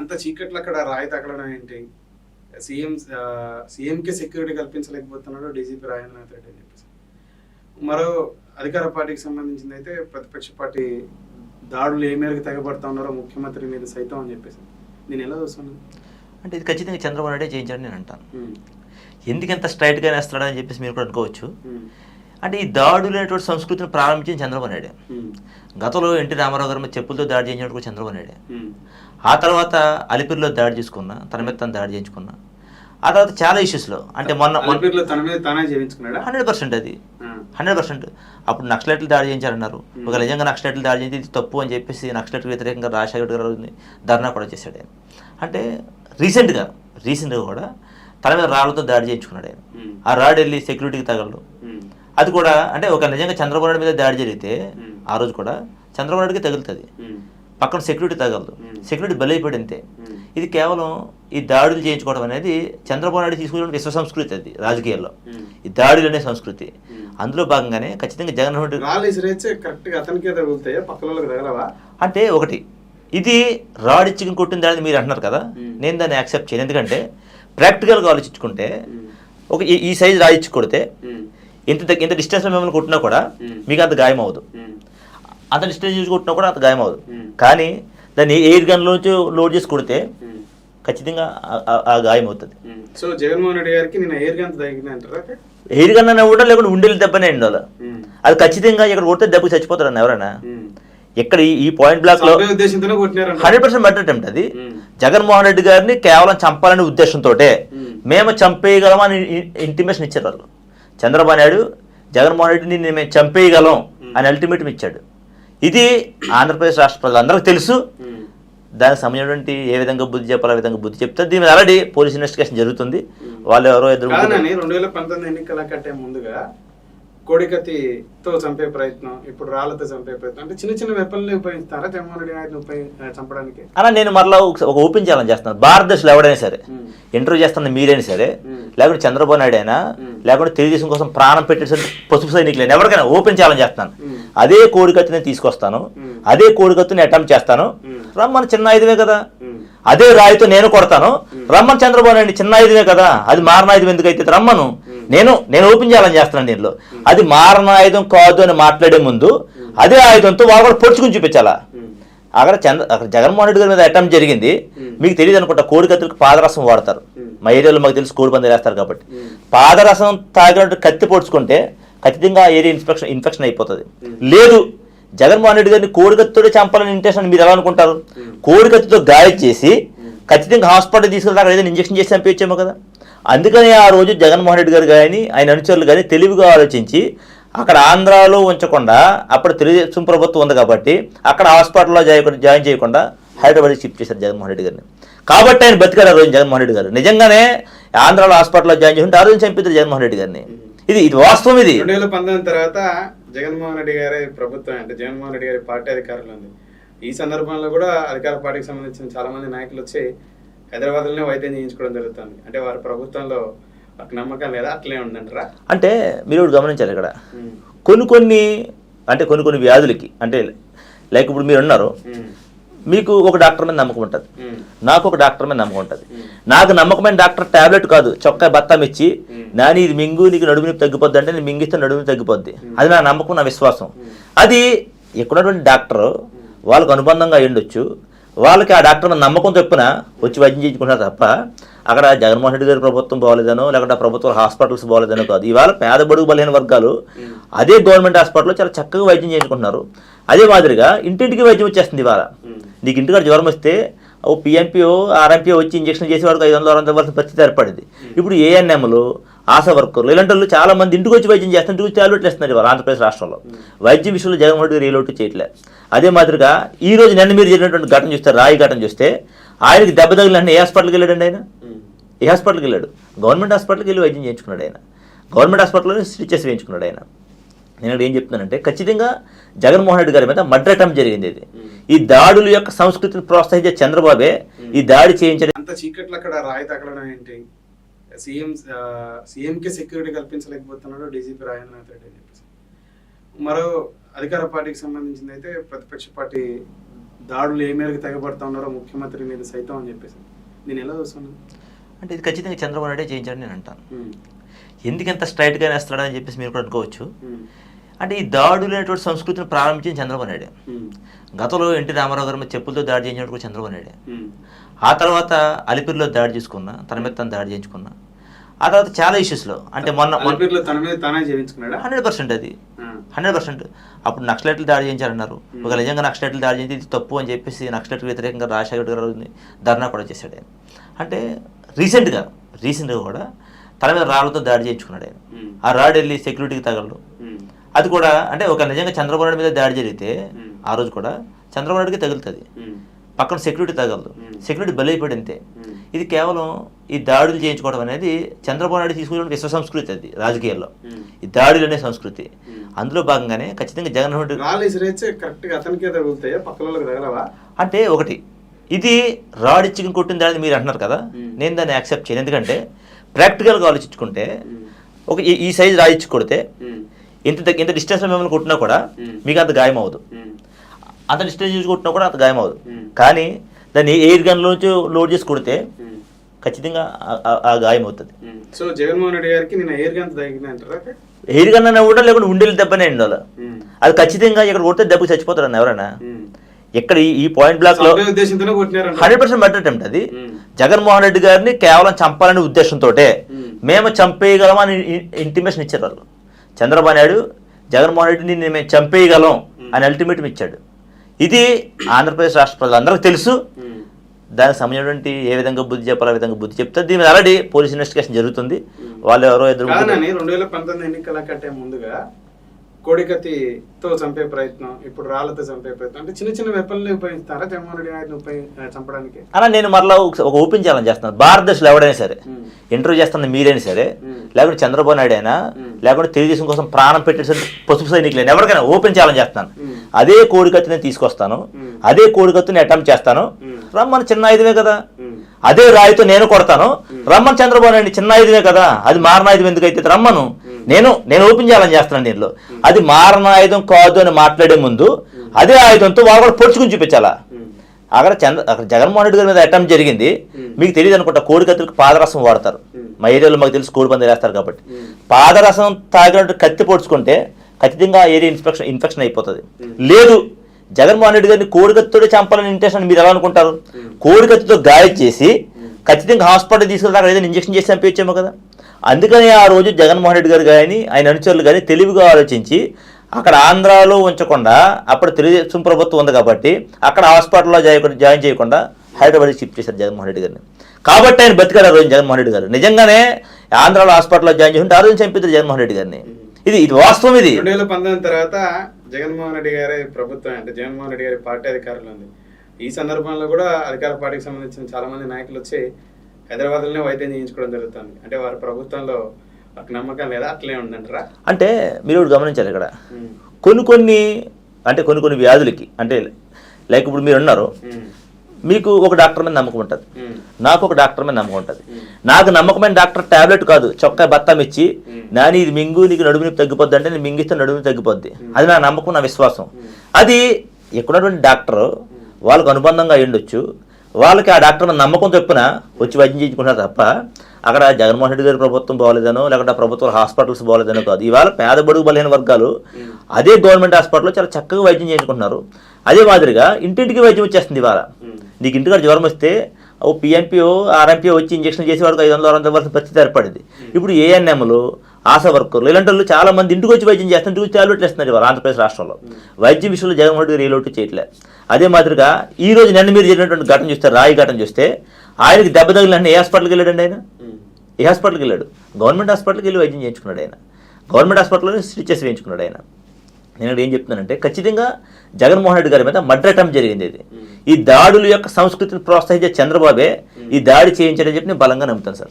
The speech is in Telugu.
అంత చీకట్లో అక్కడ రాయి తగలడం ఏంటి? సీఎం సీఎంకే సెక్యూరిటీ కల్పించలేకపోతున్నాడు డీజీపీ రాజేంద్రనాథ్ రెడ్డి అని చెప్పేసి. మరో అధికార పార్టీకి సంబంధించింది అయితే ప్రతిపక్ష పార్టీ దాడులు ఏ మేరకు తెగబడతా ఉన్నారో ముఖ్యమంత్రి మీద సైతం అని చెప్పేసి. నేను ఎలా చూస్తున్నాను? అంటే ఇది ఖచ్చితంగా చంద్రబాబు నాయుడే చేయించాడని నేను అంటాను. ఎందుకంత స్ట్రైట్గా వేస్తాడని చెప్పేసి మీరు కూడా అనుకోవచ్చు. అంటే ఈ దాడులు అనేటువంటి సంస్కృతిని ప్రారంభించిన చంద్రబాబు నాయుడే. గతంలో ఎన్టీ రామారావు గారి చెప్పులతో దాడి చేయించినట్టు కూడా చంద్రబాబు నాయుడే. ఆ తర్వాత అలిపిరిలో దాడి చేసుకున్నా తన మీద తను దాడి చేయించుకున్నా. ఆ తర్వాత చాలా ఇష్యూస్లో అంటే మొన్న హండ్రెడ్ పర్సెంట్ అది. Hundred percent. అప్పుడు నక్సలైట్లు దాడి చేయించారన్నారు. ఒక నిజంగా నక్సలైట్లు దాడి చేసి ఇది తప్పు అని చెప్పేసి నక్సలైట్ వ్యతిరేకంగా రాజశేఖర్ గారు ధర్నా కూడా చేశాడు ఆయన. అంటే రీసెంట్గా రీసెంట్గా కూడా తన మీద రాళ్ళతో దాడి చేయించుకున్నాడు ఆయన. ఆ రాడ్ వెళ్ళి సెక్యూరిటీకి తగలడు. అది కూడా అంటే ఒక నిజంగా చంద్రబాబు నాయుడు మీద దాడి జరిగితే ఆ రోజు కూడా చంద్రబాబు నాయుడుకి తగులుతుంది. పక్కన సెక్యూరిటీ తగలదు. సెక్యూరిటీ బలైపోయి అంతే ఇది కేవలం ఈ దాడులు చేయించుకోవడం అనేది చంద్రబాబు నాయుడు తీసుకున్న విశ్వ సంస్కృతి అది రాజకీయాల్లో. ఈ దాడులు అనే సంస్కృతి అందులో భాగంగానే ఖచ్చితంగా తగలవా? అంటే ఒకటి ఇది రాడ్ ఇచ్చి కొట్టిన దాన్ని మీరు అంటున్నారు కదా? నేను దాన్ని యాక్సెప్ట్ చేయను. ఎందుకంటే ప్రాక్టికల్గా ఆలోచించుకుంటే ఒక ఈ- సైజ్ రాయి ఇచ్చి కొడితే ఇంత ఇంత డిస్టెన్స్లో మిమ్మల్ని కొట్టినా కూడా మీకు అంత గాయం అవ్వదు. అంత డిస్టెన్స్ చూసి కొట్టినా కూడా అంత గాయం అవ్వదు కానీ దాన్ని ఎయిర్ గన్లోంచి లోడ్ చేసి కొడితే ఖచ్చితంగా ఆ- గాయం అవుతుంది సో జగన్మోహన్ రెడ్డి గారికి నేను ఎయిర్ గన్ ఎయిర్ గన్ అన్న కూడా లేకుండా ఉండేది దెబ్బనే ఉండాలి అది ఖచ్చితంగా ఇక్కడ కొడితే దెబ్బకి చచ్చిపోతారు అన్న ఎవరైనా ఇక్కడ ఈ- పాయింట్ బ్లాక్లో హండ్రెడ్ పర్సెంట్ మర్డర్ అటెంప్ట్ అది. జగన్మోహన్ రెడ్డి గారిని కేవలం చంపాలనే ఉద్దేశంతో మ్మ్. మేము చంపేయగలం అని ఇంటిమేషన్ ఇచ్చారు వాళ్ళు. చంద్రబాబు నాయుడు జగన్మోహన్ రెడ్డిని మేము చంపేయగలం అని అల్టిమేటం ఇచ్చాడు. ఇది ఆంధ్రప్రదేశ్ రాష్ట్ర ప్రజలందరికీ తెలుసు. దానికి సంబంధించినటువంటి ఏ విధంగా బుద్ధి చెప్పాలో ఆ విధంగా బుద్ధి చెప్తారు దీని మీద ఆల్రెడీ పోలీస్ ఇన్వెస్టిగేషన్ జరుగుతుంది. వాళ్ళు ఎవరో ఎదురు రెండు వేల పంతొమ్మిది ఎన్నికల కంటే ముందుగా కోడికత్తితో చంపే ప్రయత్నం ఇప్పుడు రాళ్ళతో చంపే ప్రయత్నం అంటే చిన్న చిన్న వెపన్లు ఉపయోగిస్తారా జగన్మోహన్ రెడ్డి గారిని ఉపయోగి చంపడానికి అలా నేను మరలా ఒక ఓపెన్ ఛాలెంజ్ చేస్తున్నాను భారతదేశంలో ఎవడైనా సరే. ఇంటర్వ్యూ చేస్తున్న మీరైనా సరే. లేకుంటే చంద్రబాబు నాయుడు అయినా. లేకుంటే తెలుగుదేశం కోసం ప్రాణం పెట్టేసి పసుపు సైనికులు ఎవరికైనా ఓపెన్ ఛాలెంజ్ చేస్తాను. అదే కోడికత్తి నేను తీసుకొస్తాను. అదే కోడికత్తిని అటెంప్ట్ చేస్తాను మ్మ్. రమ్మని చిన్న ఆయుధమే కదా. అదే రాయితో నేను కొడతాను రమ్మని చంద్రబాబు నాయుడు చిన్న ఆయుధమే కదా అది మారణాయుధం ఎందుకైతే రమ్మను నేను నేను ఓపెన్ చేయాలని చేస్తున్నాను దీనిలో అది మారణాయుధం కాదు అని మాట్లాడే ముందు అదే ఆయుధంతో వాళ్ళు కూడా పొడుచుకుని చూపించాలా? అక్కడ చంద్ర అక్కడ జగన్మోహన్ రెడ్డి గారి మీద అటెంప్ట్ జరిగింది. మీకు తెలియదు అనుకుంటా కోడి కత్తులకు పాదరసం వాడతారు. మా ఏరియాలో మాకు తెలిసి కోడి పంది వేస్తారు కాబట్టి. పాదరసం తాగినట్టు కత్తి పొడుచుకుంటే ఖచ్చితంగా ఏరియా ఇన్ఫెక్షన్ ఇన్ఫెక్షన్ అయిపోతుంది. లేదు జగన్మోహన్ రెడ్డి గారిని కోడి చంపాలని ఇంటెన్షన్ మీరు ఎలా అనుకుంటారు? కోడికత్తుతో గాయ గాయం చేసి ఖచ్చితంగా హాస్పిటల్ తీసుకెళ్తే అక్కడ ఏదైనా ఇంజక్షన్ చేసి చంపించేమో కదా? అందుకని ఆ రోజు జగన్మోహన్ రెడ్డి గారు కానీ ఆయన అనుచరులు కానీ తెలివిగా ఆలోచించి అక్కడ ఆంధ్రాలో ఉంచకుండా అప్పుడు తెలుగుదేశం ప్రభుత్వం ఉంది కాబట్టి అక్కడ హాస్పిటల్లో జాయిన్ చేయకుండా హైదరాబాద్ షిఫ్ట్ చేశారు జగన్మోహన్ రెడ్డి గారిని. కాబట్టి ఆయన బతికారు ఆ రోజు జగన్మోహన్ రెడ్డి గారు. నిజంగానే ఆంధ్రాలో హాస్పిటల్లో జాయిన్ చేసి ఆ రోజు చంపిద్దరు జగన్మోహన్ రెడ్డి గారిని. ఇది ఇది వాస్తవం ఇది. రెండు వేల పంతొమ్మిది తర్వాత జగన్మోహన్ రెడ్డి గారి ప్రభుత్వం అంటే జగన్మోహన్ రెడ్డి గారి పార్టీ అధికారంలో ఉంది. ఈ సందర్భంలో కూడా అధికార పార్టీకి సంబంధించిన చాలా మంది నాయకులు వచ్చి హైదరాబాద్లోనే వైద్యం చేయించుకోవడం జరుగుతుంది. అంటే వారి ప్రభుత్వంలో నమ్మకం లేదా అట్లే ఉందంటారా? అంటే మీరు గమనించాలి ఇక్కడ. కొన్ని కొన్ని అంటే కొన్ని కొన్ని వ్యాధులకి అంటే లైక్ ఇప్పుడు మీరు ఉన్నారు. మీకు ఒక డాక్టర్ మీద నమ్మకం ఉంటుంది. నాకు ఒక డాక్టర్ మీద నమ్మకం ఉంటుంది. నాకు నమ్మకమైన డాక్టర్ టాబ్లెట్ కాదు. చొక్కా బత్తం ఇచ్చి నాని ఇది మింగు నీకు నడుము నొప్పి తగ్గిపోద్ది అంటే నేను మింగిస్తే నడుము తగ్గిపోద్ది. అది నా నమ్మకం నా విశ్వాసం. అది ఎక్కడున్నటువంటి డాక్టర్ వాళ్ళకు అనుబంధంగా ఉండొచ్చు వాళ్ళకి ఆ డాక్టర్ మీద నమ్మకం తప్పున వచ్చి వైద్యం చేయించుకుంటారు తప్ప అక్కడ జగన్మోహన్ రెడ్డి గారి ప్రభుత్వం బాగోలేదనో లేకుంటే ఆ ప్రభుత్వ హాస్పిటల్స్ బాగోలేదనో కాదు. ఇవాళ పేద బడుగు బలైన వర్గాలు అదే గవర్నమెంట్ హాస్పిటల్లో చాలా చక్కగా వైద్యం చేయించుకుంటున్నారు. అదే మాదిరిగా ఇంటింటికి వైద్యం వచ్చేస్తుంది ఇవాళ. నీకు ఇంటికాడ జ్వరం వస్తే ఓ పిఎంపీఓ ఆర్ఎంపీఓ వచ్చి ఇంజక్షన్ చేసే వాడికి ఐదు వందలు ఆరు వందలు ఇవ్వాల్సిన పరిస్థితి ఏర్పడింది. ఇప్పుడు ఏఎన్ఎంలు ఆశా వర్కర్లు ఇలాంటి వాళ్ళు చాలా మంది ఇంటికి వచ్చి వైద్యం చేస్తారు ఇంటికి వచ్చి టాబ్లెట్లు ఇస్తున్నారు ఇవాళ ఆంధ్రప్రదేశ్ రాష్ట్రంలో. వైద్యం విషయంలో జగన్మోహన్ రెడ్డి గారు ఏ లోటు చేయట్లే. అదే మాదిరిగా ఈ రోజు నిన్న మీరు జరిగినటువంటి ఘటన చూస్తే రాయి ఘటన చూస్తే ఆయనకి దెబ్బ తగిలిన ఏ హాస్పిటల్కి వెళ్ళాడండి ఆయన. ఏ హాస్పిటల్కి వెళ్ళాడు? గవర్నమెంట్ హాస్పిటల్కి వెళ్ళి వైద్యం చేయించుకున్నాడు ఆయన. గవర్నమెంట్ హాస్పిటల్లోనే స్టిచెస్ వేయించుకున్నాడు ఆయన. నేను ఏం చెప్తున్నానంటే ఖచ్చితంగా జగన్మోహన్ రెడ్డి గారి మీద మర్డర్ అటెంప్ట్ జరిగింది ఇది. ఈ దాడుల యొక్క సంస్కృతిని ప్రోత్సహించే చంద్రబాబే ఈ దాడి చేయించడం అంత చీకట్లో అక్కడ రాయి తగలడం ఏంటి? సీఎం సీఎంకే సెక్యూరిటీ కల్పించలేకపోతున్నాడు డీజీపీ రాజేంద్రనాథ్ రెడ్డి అని చెప్పేసి. మరో అధికార పార్టీకి సంబంధించింది అయితే ప్రతిపక్ష పార్టీ దాడులు ఏ మేరకు తెగబడతా ఉన్నారో ముఖ్యమంత్రి మీద సైతం అని చెప్పేసి. నేను ఎలా చూస్తున్నాను? అంటే ఇది ఖచ్చితంగా చంద్రబాబు నాయుడే చేయించాడని నేను అంటాను. ఎందుకు ఎంత స్ట్రైట్గా వేస్తాడని చెప్పేసి మీరు కూడా అనుకోవచ్చు. అంటే ఈ దాడులు అనేటువంటి సంస్కృతిని ప్రారంభించింది చంద్రబాబు నాయుడే. గతంలో ఎన్టీ రామారావు గారి మీద చెప్పులతో దాడి చేయించినప్పుడు కూడా చంద్రబాబు నాయుడే. ఆ తర్వాత అలిపిరిలో దాడి చేసుకున్నా తన మీద తను దాడి చేయించుకున్నా. ఆ తర్వాత చాలా ఇష్యూస్లో అంటే మొన్న హండ్రెడ్ పర్సెంట్ అది. Hundred percent. అప్పుడు నక్సలైట్లు దాడి చేయించారన్నారు. ఒక నిజంగా నక్సలైట్లు దాడి ఇది తప్పు అని చెప్పేసి నక్సలైట్కి వ్యతిరేకంగా రాజశేఖర్ గారు ధర్నా కూడా చేశాడు ఆయన. అంటే రీసెంట్గా రీసెంట్గా కూడా తన మీద రాళ్ళతో దాడి చేయించుకున్నాడు ఆయన. ఆ రాడ్ వెళ్ళి సెక్యూరిటీకి తగలడు. అది కూడా అంటే ఒక నిజంగా చంద్రబాబు నాయుడు మీద దాడి జరిగితే ఆ రోజు కూడా చంద్రబాబు నాయుడుకి తగులుతుంది. పక్కన సెక్యూరిటీ తగలదు. సెక్యూరిటీ బలైపోయి అంతే. ఇది కేవలం ఈ దాడులు చేయించుకోవడం అనేది చంద్రబాబు నాయుడు తీసుకున్న విశ్వ సంస్కృతి అది రాజకీయాల్లో. ఈ దాడులు అనే సంస్కృతి. అందులో భాగంగానే ఖచ్చితంగా తగలవా? అంటే ఒకటి ఇది రాడ్ ఇచ్చి కొట్టిన దాని మీరు అంటున్నారు కదా మ్మ్. నేను దాన్ని యాక్సెప్ట్ చేయను. ఎందుకంటే ప్రాక్టికల్గా ఆలోచించుకుంటే ఒక ఈ- సైజ్ రాయి ఇచ్చి కొడితే ఇంత ఇంత డిస్టెన్స్లో మిమ్మల్ని కొట్టినా కూడా. మీకు అంత గాయం అవ్వదు. అంత డిస్టెన్స్ చూసి కొట్టినా కూడా అంత గాయం అవ్వదు. కానీ దాన్ని ఎయిర్ గన్లోంచి లోడ్ చేసి కొడితే ఖచ్చితంగా ఆ- గాయం అవుతుంది సో జగన్మోహన్ రెడ్డి గారికి నేను ఎయిర్ గంత తగ్గింది అంటారా ఎయిర్ గన్ అన్న కూడా లేకుండా ఉండేది దెబ్బనే ఉండాలి అది ఖచ్చితంగా ఇక్కడ కొడితే దెబ్బకి చచ్చిపోతారు అన్న ఎవరైనా ఇక్కడ ఈ- పాయింట్ బ్లాక్లో హండ్రెడ్ పర్సెంట్ మర్డర్ అటెంప్ట్ అది. జగన్మోహన్ రెడ్డి గారిని కేవలం చంపాలనే ఉద్దేశంతో మ్మ్. చంపేయగలమని ఇంటిమేషన్ ఇచ్చారు వాళ్ళు. చంద్రబాబు నాయుడు జగన్మోహన్ రెడ్డిని నేను మేము చంపేయగలం అని అల్టిమేటం ఇచ్చాడు. ఇది ఆంధ్రప్రదేశ్ రాష్ట్ర ప్రజలందరికీ తెలుసు. దానికి సంబంధించినటువంటి ఏ విధంగా బుద్ధి చెప్పాలో ఆ విధంగా బుద్ధి చెప్తారు దీని మీద ఆల్రెడీ పోలీస్ ఇన్వెస్టిగేషన్ జరుగుతుంది వాళ్ళు ఎవరో ఎదురు రెండు వేల పంతొమ్మిది ఎన్నికల కంటే ముందుగా కోడికత్తితో చంపే ప్రయత్నం ఇప్పుడు రాళ్ళతో చంపే ప్రయత్నం అంటే చిన్న చిన్న వెపన్లు ఉపయోగిస్తారా జగన్మోహన్ రెడ్డి గారిని చంపడానికి అలా నేను మరలా ఒక ఓపెన్ ఛాలెంజ్ చేస్తున్నాను భారతదేశంలో ఎవడైనా సరే. ఇంటర్వ్యూ చేస్తున్న మీరైనా సరే. లేకుంటే చంద్రబాబు నాయుడు అయినా. లేకుంటే తెలుగుదేశం కోసం ప్రాణం పెట్టేసి పసుపు సైనికులైనా ఎవరికైనా ఓపెన్ ఛాలెంజ్ చేస్తాను. అదే కోడికత్తి నేను తీసుకొస్తాను. అదే కోడికత్తిని అటెంప్ట్ చేస్తాను. రమ్మని చిన్న ఆయుధమే కదా. అదే రాయితో నేను కొడతాను. రమ్మని చంద్రబాబు నాయుడు చిన్న ఆయుధమే కదా? అది మారణాయుధం ఎందుకైతే రమ్మను. నేను నేను ఓపెన్ ఛాలెంజ్ చేస్తున్నాను దీనిలో అది మారణాయుధం కాదు అని మాట్లాడే ముందు అదే ఆయుధంతో వాళ్ళు కూడా పొడుచుకుని చూపించాలా. అక్కడ చంద్ర అక్కడ జగన్మోహన్ రెడ్డి గారి మీద అటెంప్ట్ జరిగింది. మీకు తెలియదు అనుకుంటా కోడి కత్తులకు పాదరసం వాడతారు. మా ఏరియాలో మాకు తెలిసి కోడి పంది వేస్తారు కాబట్టి. పాదరసం తాగినట్టు కత్తి పొడుచుకుంటే ఖచ్చితంగా ఏరియా ఇన్ఫెక్షన్ ఇన్ఫెక్షన్ అయిపోతుంది. లేదు జగన్మోహన్ రెడ్డి గారిని కోడి కత్తితోనే చంపాలని ఇంటెన్షన్ మీరు ఎలా అనుకుంటారు? మ్మ్. కోడి కత్తితో గాయం చేసి ఖచ్చితంగా హాస్పిటల్ తీసుకెళ్తే అక్కడ ఏదైనా ఇంజక్షన్ చేసి చంపించాము కదా. అందుకని ఆ రోజు జగన్మోహన్ రెడ్డి గారు కానీ ఆయన అనుచరులు కానీ తెలివిగా ఆలోచించి అక్కడ ఆంధ్రాలో ఉంచకుండా అప్పుడు తెలుగుదేశం ప్రభుత్వం ఉంది కాబట్టి అక్కడ హాస్పిటల్లో జాయిన్ జాయిన్ చేయకుండా హైదరాబాద్కి షిఫ్ట్ చేశారు జగన్మోహన్ రెడ్డి గారిని. కాబట్టి ఆయన బతికారు ఆ రోజు జగన్మోహన్ రెడ్డి గారు. నిజంగానే ఆంధ్రాలో హాస్పిటల్లో జాయిన్ చేసి ఆ రోజు చంపిద్దరు జగన్మోహన్ రెడ్డి గారిని. ఇది ఇది వాస్తవం ఇది. రెండు వేల పంతొమ్మిది తర్వాత జగన్మోహన్ రెడ్డి గారి ప్రభుత్వం అంటే జగన్మోహన్ రెడ్డి గారి పార్టీ అధికారంలో ఉంది. ఈ సందర్భంలో కూడా అధికార పార్టీకి సంబంధించిన చాలా మంది నాయకులు వచ్చి హైదరాబాద్లోనే వైద్యం చేయించుకోవడం జరుగుతుంది. అంటే వారి ప్రభుత్వంలో ఒక నమ్మకం లేదా అట్లే ఉందంటారా? అంటే మీరు గమనించాలి ఇక్కడ. కొన్ని కొన్ని అంటే కొన్ని కొన్ని వ్యాధులకి అంటే లైక్ ఇప్పుడు మీరు ఉన్నారు. మీకు ఒక డాక్టర్ మీద నమ్మకం ఉంటుంది. నాకు ఒక డాక్టర్ మీద నమ్మకం ఉంటుంది. నాకు నమ్మకమైన డాక్టర్ టాబ్లెట్ కాదు చొక్కా బత్తం ఇచ్చి. నాని ఇది మింగు నీకు నడుము నొప్పి తగ్గిపోద్ది అంటే నేను మింగిస్తే నడుము నొప్పి తగ్గిపోద్ది అది నా నమ్మకం నా విశ్వాసం. అది ఎక్కడున్నటువంటి డాక్టర్ వాళ్ళకు అనుబంధంగా అయి ఉండొచ్చు వాళ్ళకి ఆ డాక్టర్ నమ్మకం చొప్పున వచ్చి వైద్యం చేయించుకుంటారు తప్ప అక్కడ జగన్మోహన్ రెడ్డి గారి ప్రభుత్వం బాగోలేదనో లేకుంటే ప్రభుత్వ హాస్పిటల్స్ బాగోలేదనో కాదు. ఇవాళ పేద బడుగు బలైన వర్గాలు అదే గవర్నమెంట్ హాస్పిటల్లో చాలా చక్కగా వైద్యం చేయించుకుంటున్నారు. అదే మాదిరిగా ఇంటింటికి వైద్యం వచ్చేస్తుంది ఇవాళ. నీకు ఇంటికాడ జ్వరం వస్తే ఓ పిఎన్పిఓ ఆర్ఎంపీఓ వచ్చి ఇంజక్షన్ చేసే వాడికి ఐదు వందలు ఆరు వందలు ఇవ్వాల్సిన పరిస్థితి ఏర్పడింది. ఇప్పుడు ఏఎన్ఎంలు ఆశా వర్కర్లు ఇలాంటి వాళ్ళు చాలా మంది ఇంటికి వచ్చి వైద్యం చేస్తారు ఇంటికి వచ్చి టాబ్లెట్లు ఇస్తున్నారు ఇవాళ ఆంధ్రప్రదేశ్ రాష్ట్రంలో. వైద్యం విషయంలో జగన్మోహన్ రెడ్డి రీలోటు చేయట్లే. అదే మాదిరిగా ఈ రోజు నిన్న మీరు జరిగినటువంటి ఘటన చూస్తే రాయి ఘటన చూస్తే ఆయనకి దెబ్బ తగిలిన ఏ హాస్పిటల్కి వెళ్ళాడండి ఆయన. ఏ హాస్పిటల్కి వెళ్ళాడు? గవర్నమెంట్ హాస్పిటల్కి వెళ్ళి వైద్యం చేయించుకున్నాడు ఆయన. గవర్నమెంట్ హాస్పిటల్లో స్టిచెస్ వేయించుకున్నాడు ఆయన. నేను ఏం చెప్తున్నానంటే ఖచ్చితంగా జగన్మోహన్ రెడ్డి గారి మీద మర్డర్ అటెంప్ట్ జరిగింది ఇది. ఈ దాడుల యొక్క సంస్కృతిని ప్రోత్సహించే చంద్రబాబే ఈ దాడి చేయించాడని చెప్పి నేను బలంగా నమ్ముతాను సార్.